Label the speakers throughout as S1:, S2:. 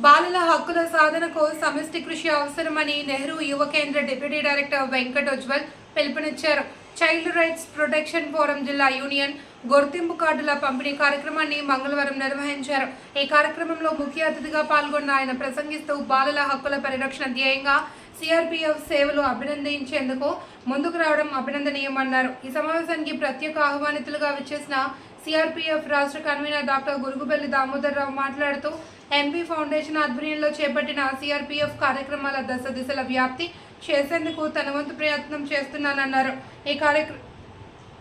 S1: బాలల హక్కుల సాధనకు సమిష్టి కృషి అవసరమని నెహ్రూ యువ కేంద్ర డిప్యూటీ డైరెక్టర్ వెంకట్ ఉజ్వల్ పిలుపునిచ్చారు. చైల్డ్ రైట్స్ ప్రొటెక్షన్ ఫోరం జిల్లా యూనియన్ గుర్తింపు కార్డుల పంపిణీ కార్యక్రమాన్ని మంగళవారం నిర్వహించారు. ఈ కార్యక్రమంలో ముఖ్య అతిథిగా పాల్గొన్న ఆయన ప్రసంగిస్తూ బాలల హక్కుల పరిరక్షణ ధ్యేయంగా సిఆర్పిఎఫ్ సేవలు అభినందించేందుకు ముందుకు రావడం అభినందనీయమన్నారు. ఈ సమావేశానికి ప్రత్యేక ఆహ్వానితులుగా విచ్చేసిన సిఆర్పీఎఫ్ రాష్ట్ర కన్వీనర్ డాక్టర్ గురుగుబెల్లి దామోదర్ రావు మాట్లాడుతూ ఎంపీ ఫౌండేషన్ ఆధ్వర్యంలో చేపట్టిన సిఆర్పీఎఫ్ కార్యక్రమాల దశ దిశల వ్యాప్తి చేసేందుకు తన వంతు ప్రయత్నం చేస్తున్నానన్నారు. ఈ కార్యక్రమం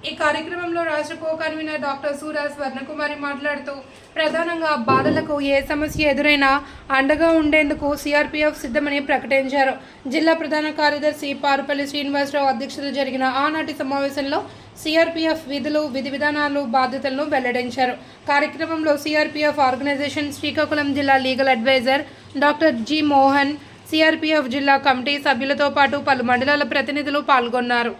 S1: ఈ కార్యక్రమంలో రాష్ట్ర co convener doctor Sura Swarnakumari మాట్లాడుతూ ప్రధానంగా బాలలకు ఏ సమస్య ఎదురైనా అండగా ఉండేందుకు సిఆర్పీఎఫ్ సిద్ధమని ప్రకటించారు. జిల్లా ప్రధాన కార్యదర్శి పారుపల్లి శ్రీనివాసరావు అధ్యక్షత జరిగిన ఆనాటి సమావేశంలో సిఆర్పీఎఫ్ విధులు విధి విధానాలు బాధ్యతలను వెల్లడించారు. కార్యక్రమంలో సిఆర్పీఎఫ్ ఆర్గనైజేషన్ శ్రీకాకుళం జిల్లా legal adviser doctor G Mohan CRPF జిల్లా కమిటీ సభ్యులతో పాటు పలు మండలాల ప్రతినిధులు పాల్గొన్నారు.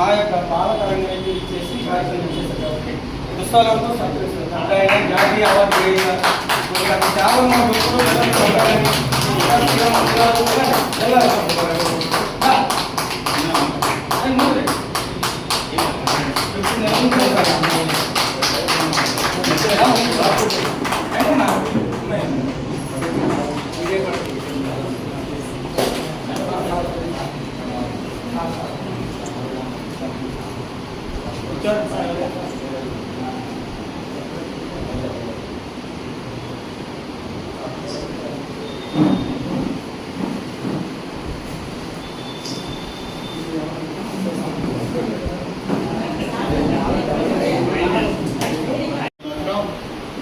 S2: మా యొక్క బాలకరంగా ఇచ్చేసి కార్యక్రమం చేశారు కాబట్టి పుస్తకాలతో సత్కరిస్తారు అంటే జాతీయ అవార్డు గ్రహీత. ఇంకా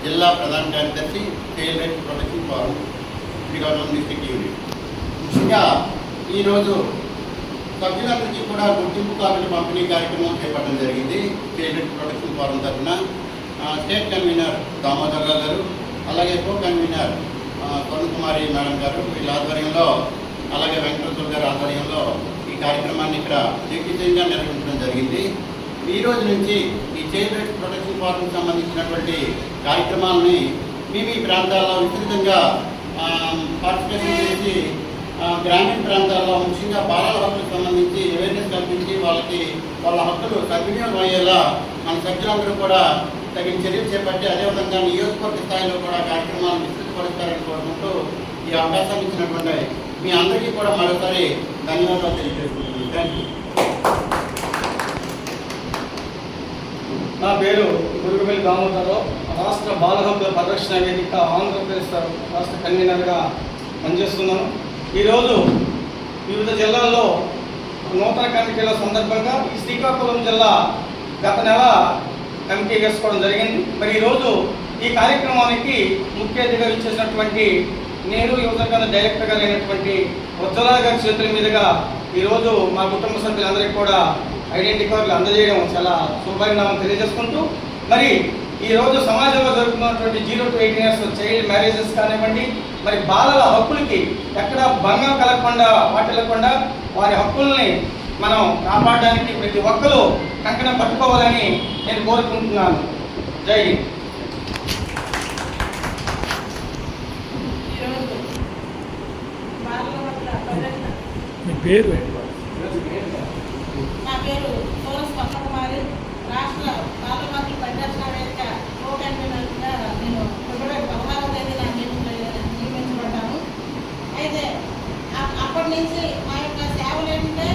S3: జిల్లా ప్రధాన కార్యదర్శి child rights protection forum Srikakulam district unit. ముఖ్యంగా ఈరోజు సభ్యులందరికీ కూడా గుర్తింపు కార్డుల పంపిణీ కార్యక్రమం చేపట్టడం జరిగింది. చైల్డ్ రైట్స్ ప్రొటెక్షన్ ఫారం తరఫున స్టేట్ కన్వీనర్ దామోదర్ గారు అలాగే co convener Karunakumari Kumari madam garu వీళ్ళ ఆధ్వర్యంలో అలాగే వెంకటేశ్వర గారి ఆధ్వర్యంలో ఈ కార్యక్రమాన్ని ఇక్కడ దిగ్విజయంగా నిర్వహించడం జరిగింది. ఈ రోజు నుంచి ఈ చైల్డ్ రైట్స్ ప్రొటెక్షన్ ఫోరం సంబంధించినటువంటి కార్యక్రమాలని మీ మీ ప్రాంతాల్లో విస్తృతంగా పార్టిసిపేషన్ చేసి గ్రామీణ ప్రాంతాల్లో ముఖ్యంగా బాలల హక్కులకు సంబంధించి అవేర్నెస్ కల్పించి వాళ్ళకి వాళ్ళ హక్కులు సద్వినియోగం అయ్యేలా మన సభ్యులందరూ కూడా తగిన చర్యలు చేపట్టి అదేవిధంగా నియోజకవర్గ స్థాయిలో కూడా కార్యక్రమాలను విస్తృతపరుస్తారని కోరుకుంటూ ఈ అవకాశాన్ని ఇచ్చినటువంటి మీ అందరికీ కూడా మరోసారి ధన్యవాదాలు తెలియజేస్తున్నాను. థ్యాంక్ యూ
S2: పేరు గురుగుబెల్లి దామోదరరావు. రాష్ట్ర బాల హక్కుల పరిరక్షణ వేదిక ఆంధ్రప్రదేశ్ రాష్ట్ర కన్వీనర్గా పనిచేస్తున్నాను. ఈరోజు వివిధ జిల్లాల్లో నూతన కమిటీల సందర్భంగా ఈ శ్రీకాకుళం జిల్లా గత నెల కమిటీ వేసుకోవడం జరిగింది. మరి ఈరోజు ఈ కార్యక్రమానికి ముఖ్య అతిథిగా ఇచ్చేసినటువంటి నేను యువత డైరెక్టర్గా డైరెక్టర్ గారు అయినటువంటి ఉజ్వలా గారి చేతుల మీదుగా ఈరోజు మా కుటుంబ సభ్యులందరికీ కూడా ఐడెంటిటీ కార్డులు అందజేయడం చాలా శుభపరిణామం తెలియజేసుకుంటూ మరి ఈ రోజు సమాజంలో జరుగుతున్నటువంటి zero to eighteen years child marriages కానివ్వండి మరి బాలల హక్కులకి ఎక్కడ భంగం కలగకుండా వాటిల్లకుండా వారి హక్కుల్ని మనం కాపాడడానికి ప్రతి ఒక్కరూ కంకణం పట్టుకోవాలని నేను కోరుకుంటున్నాను. జై హింద్.
S4: ఈరోజు
S5: పేరు
S4: నా పేరు సోరస్ పద్మకుమారి రాష్ట్ర బాలల పట్ల పరిరక్షణ వేదిక కో కన్వీనర్గా నేను ఫిబ్రవరి పదహారవ తేదీన నియమించ- నియమించబడ్డాను అయితే అ- అప్పటి నుంచి మా యొక్క సేవలు ఏంటంటే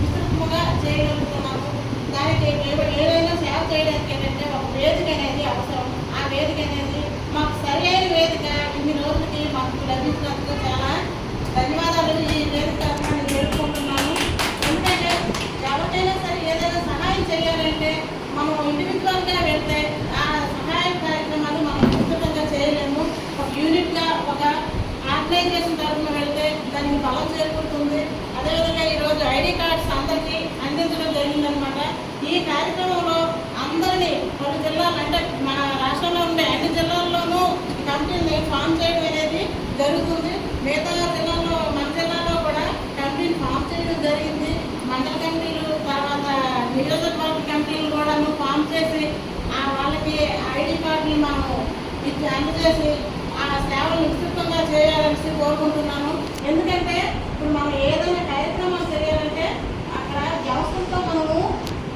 S4: విస్తృతంగా చేయగలుగుతున్నాము దానికి ఏ- ఏదైనా సేవ చేయడానికి ఏంటంటే ఒక వేదిక అనేది అవసరం ఆ వేదిక అనేది మాకు సరైన వేదిక ఇన్ని రోజులకి మాకు లభించినందుకు చాలా ధన్యవాదాలు ఈ వేదిక నేను తెలుపుకుంటున్నాను ఆర్గనైజేషన్ తరఫున వెళ్తే దానికి బలం చేకూరుతుంది అదేవిధంగా ఈరోజు ఐడి కార్డ్స్ అందరికీ అందించడం జరిగిందనమాట ఈ కార్యక్రమంలో అందరినీ పలు జిల్లాలు అంటే మన రాష్ట్రంలో ఉండే అన్ని జిల్లాల్లోనూ కంపెనీని ఫామ్ చేయడం అనేది జరుగుతుంది. మిగతా జిల్లాలో మన జిల్లాలో కూడా కంపెనీని ఫామ్ చేయడం జరిగింది. మండల కమిటీలు తర్వాత నియోజకవర్గ కమిటీలు కూడాను ఫామ్ చేసి ఆ వాళ్ళకి ఐడి కార్డుని మనం ఇచ్చి అందజేసి ఆ సేవలు విస్తృతంగా చేయాలని కోరుకుంటున్నాను. ఎందుకంటే ఇప్పుడు మనం ఏదైనా కార్యక్రమం చేయాలంటే అక్కడ వ్యవస్థలతో మనము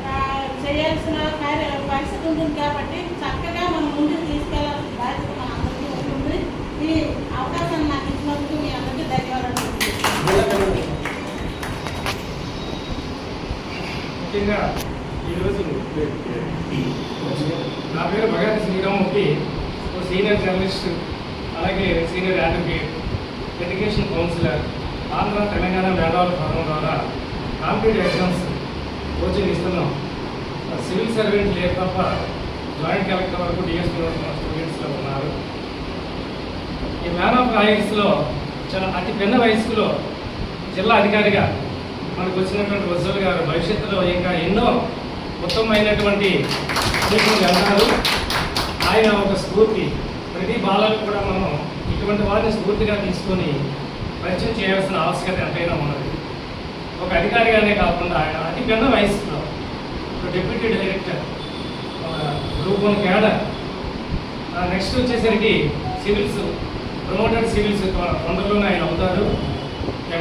S4: ఆ, చేయాల్సిన కార్య పరిస్థితి ఉంటుంది కాబట్టి చక్కగా మనం ముందుకు తీసుకెళ్ళాల్సిన బాధ్యత మన అందరికీ ఉంటుంది. ఈ అవకాశాన్ని నాకు ఇచ్చినందుకు మీ అందరికీ ధన్యవాదాలు
S5: ముఖ్యంగా ఈరోజు నా పేరు భగత్ శ్రీరామూర్తి ఓ సీనియర్ జర్నలిస్ట్ అలాగే senior advocate education counsellor Andhra Telangana మేధావుల ఫోరం ద్వారా కాంపిటేటివ్ ఎగ్జామ్స్ కోచింగ్ ఇస్తున్నాం. సివిల్ సర్వెంట్ లేదు తప్ప జాయింట్ కలెక్టర్ వరకు డిఎస్పీ స్టూడెంట్స్లో ఉన్నారు. ఈ మ్యాన్ ఆఫ్ రాయల్స్లో చాలా అతి పెద్ద వయసులో జిల్లా అధికారిగా మనకు వచ్చినటువంటి వజ్జల్ గారు భవిష్యత్తులో ఇంకా ఎన్నో ఉత్తమమైనటువంటి అన్నారు ఆయన ఒక స్ఫూర్తి. ప్రతి బాలకు కూడా మనం ఇటువంటి వారిని స్ఫూర్తిగా తీసుకొని పరిచయం చేయాల్సిన ఆవశ్యకత ఎంతైనా ఉన్నది. ఒక అధికారిగానే కాకుండా ఆయన అతి పెద్ద వయసులో deputy director group one cadre next వచ్చేసరికి సివిల్స్ ప్రమోటెడ్ సివిల్స్ తొందరలోనే ఆయన అవుతారు.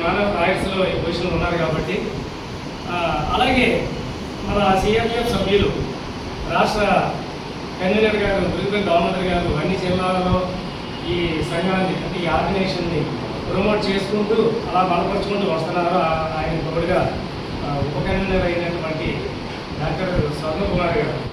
S5: మన ఆఫ్ ఈ పొజిషన్లో ఉన్నారు కాబట్టి. అలాగే మన సిఆర్పిఎఫ్ సభ్యులు రాష్ట్ర కన్వీనర్ గారు గురుపల్లి గవర్నర్ గారు అన్ని జిల్లాలలో ఈ సంఘాన్ని అంటే ఈ ఆర్గనైజేషన్ని ప్రమోట్ చేసుకుంటూ అలా బలపరుచుకుంటూ వస్తున్నారు ఆయన తోడుగా ఉప కన్వీనర్ అయినటువంటి డాక్టర్ సర్వకుమార్ గారు.